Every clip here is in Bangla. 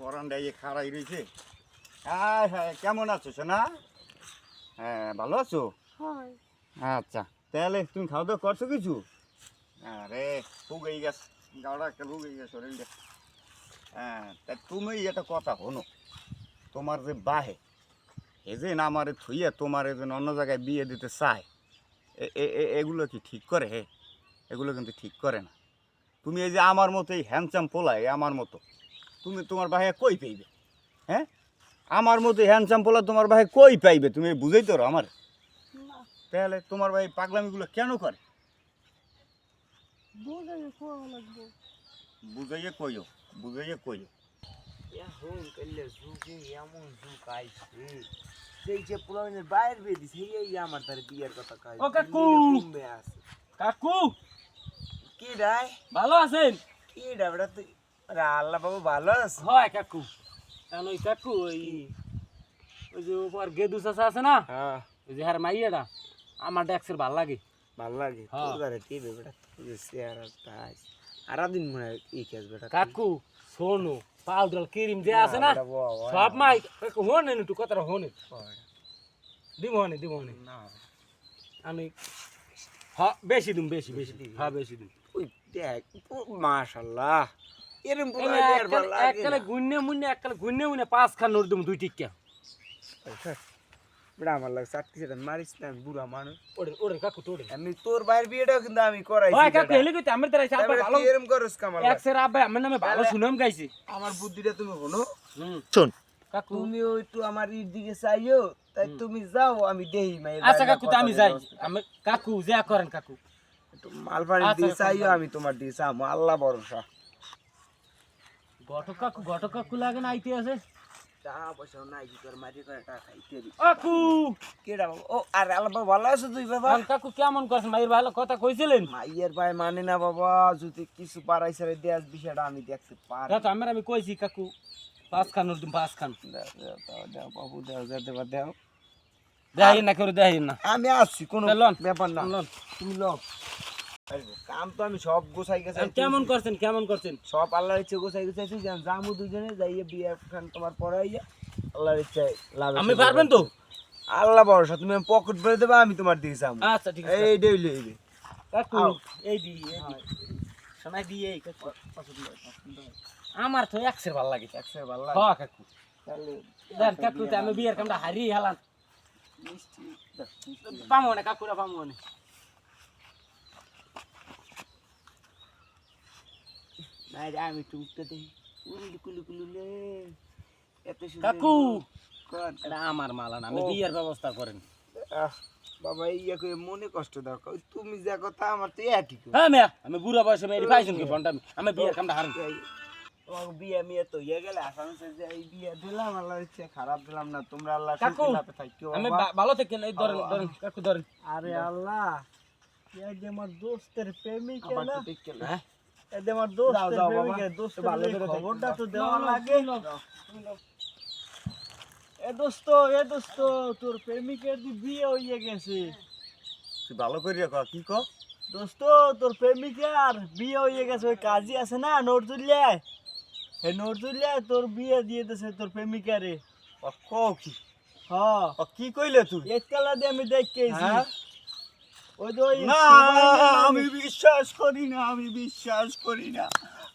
পরানটা এই খাড়াই রয়েছে হ্যাঁ হ্যাঁ কেমন আছো সোনা? হ্যাঁ ভালো আছো? হয়। আচ্ছা তাহলে তুমি খাওয়া দাওয়া করছ কিছু? আরে ফুগেই গেছে গাওড়া একটা ফুগেই গেছে শরীরটা হ্যাঁ তা তুমি একটা কথা শোনো। তোমার যে বাহে এ যে না আমারে থুইয়া তোমার যে অন্য জায়গায় বিয়ে দিতে চায় এ- এ- এ- এগুলো কি ঠিক করে হে? এগুলো কিন্তু ঠিক করে না। তুমি এই যে আমার মতো এই হ্যান্ডসাম পোলায় আমার মতো তুমি তোমার ভাইয়া কই পাইবে? হ্যাঁ? আমার মতো হ্যান্ডসাম পোলা তোমার বাহে কই পাইবে? তুমি বুঝেই তো আমার? তাহলে তোমার ভাই পাগলামিগুলো কেন করে? বুঝাইয়ে কইও বুঝাইয়ে কইও। এখন কাইলে যুগে এমন যুগ আইছে সেই যে পুরানের বাইরে এই আমার তার বিয়ের কথা কয়। ও কাকু! কাকু! কি রাই ভালো আছেন? কি রা বেটা তুই? আরে আল্লাহ বাবু ভালো আছে? হয় কাকু। কারণ ওই কাকু ওই ওই যে উপর গেদু চাষা আছে না হ্যাঁ। ওই যে হার মাইয়াটা আমার ডেক্সের ভালো লাগে। ভালো লাগে? হ্যাঁ। তোর টিভি বেটা? তুই চেহারা তাই। সারা দিন মনে ই খেস বেটা কাকু শোনো পাউডার ক্রিম যে আছে না সব মাই হনে একটু কথাটা হনে দিব হনে দিব হনে আমি হ্যাঁ বেশি দিম বেশি বেশি? হ্যাঁ বেশি দিম। ওই দেখ মাশাল্লাহ। এরম পুরো আর ভালো লাগে এককালে গুন্নে মুন্নে এককালে গুন্নে মুন্নে পাঁচ খান দিম দুই টিকা বেটা আমার লাগে চারটি সেটা মারিস না বুড়া মানুষ। ওরে ওরে কাকু তোরে আমি তোর ভাইয়ের বিয়েটাও কিন্তু আমি করাইছি কাকু হেলে কইতে আমার দ্বারা আব্বা ভালো এরম করস কামাল এক সের আব্বা আমার নামে ভালো সুনাম গাইছে। আমার বুদ্ধিটা তুমি হলো কাকু। তুমি ওই একটু আমার ইর দিকে চাইও তাই তুমি যাও আমি দেই মাই আচ্ছা কাকু তো আমি যাই। আমি কাকু যা করেন কাকু। একটু মালবাড়ি আচ্ছা, দিয়ে চাইও আমি তোমার দিয়ে চামো। আল্লাহ ভরসা। ঘটক কাকু ঘটক কাকু লাগে না আইতে আছে? টাকা পয়সা নাই তোর করে টাকা খাইতে দি কেডা বাবা? ও আরে আল্লাহ বাবা, ভালো আছো তুই বাবা? কাকু কেমন করছেন? মায়ের ভালো কথা কইছিলেন? মাইয়ের ভাই মানে না বাবা যদি কিছু পারাই সারে দেয়াস বিষয়টা আমি দেখতে পারি। কাকু আমার আমি কইছি কাকু পাঁচ খান ওর পাঁচ খান দাও, বাবু দাও যা দেবা দাও। দেখাই না করে দেখাই না। আমি আসছি কোনো তা ব্যাপার না। তুমি লো কাম তো আমি সব গোছাই গেছে কেমন করছেন কেমন করছেন? সব আল্লাহর ইচ্ছে গোছাই জান জামু দুজনে যাইয়ে বিয়ে খান তোমার পড়াইয়া আল্লাহর ইচ্ছায় লাভ আমি পারবেন তো? আল্লাহ ভরসা তুমি পকেট ভরে দেবা আমি তোমার দিয়ে যাব আচ্ছা ঠিক আছে এই ডেইলি এই কাকু এই দি এই দি। শোনাই দি এই আমার তো একসের ভালো লাগে। একশো ভালো লাগে। কাকু। তাহলে দেন কাকু আমি বিয়ের কামটা হারিয়ে হেলাম। পামো না কাকুরা পামো না। না রে আমি টুকটা দেখি উলু কুলু কুলু লে। এত সুন্দর কাকু! এটা আমার মালা না আমি বিয়ের ব্যবস্থা করেন। বাবা ইয়া করে মনে কষ্ট দাও তুমি যা কথা আমার তো একই কথা। হ্যাঁ মেয়া আমি বুড়া বয়সে মেয়ে পাইছেন কি ফোনটা আমি আমি বিয়ের কামটা এই, তোমাকে বিয়ে মিয়ে তো ইয়ে গেলে আসামি যে এই বিয়ে দিলাম আল্লাহর ইচ্ছে খারাপ দিলাম না তোমরা আল্লাহ কাকু, আমি ভালো থাকেন এই ধরেন ধরেন কাকু ধরেন। আরে আল্লাহ যে আমার দোস্তের প্রেমিক না? তো দেখতে না। এই যে আমার যাও, দোস্তের যাও বাবা। প্রেমিকের দোস্তের ভালো করে খবরটা তো দেওয়া লাগে। এ দোস্ত এ দোস্ত তোর প্রেমিকের দি বিয়ে হয়ে গেছে। তুই ভালো করিয়া ক কি ক দোস্ত তোর প্রেমিকার বিয়ে গেছে ওই কাজী আছে না নজরুলিয়ায় এই নজরুলিয়ায় তোর বিয়ে দিয়ে দিছে তোর প্রেমিকারে। ক? কি ও কি কইলে তুই? একতলা দিয়ে আমি দেখেছি হ্যাঁ? না আমি বিশ্বাস করি না আমি বিশ্বাস করি না।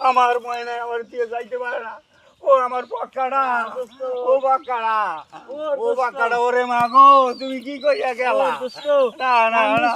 আমার ময়নায় আমার দিয়ে যাইতে পারে না। ও আমার পক্কাটা ও বাক্কাড়া ও ও ওরে মাগো তুমি কি কইয়া গেলা? না না না।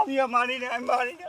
আমি মানি না আমি মানি না,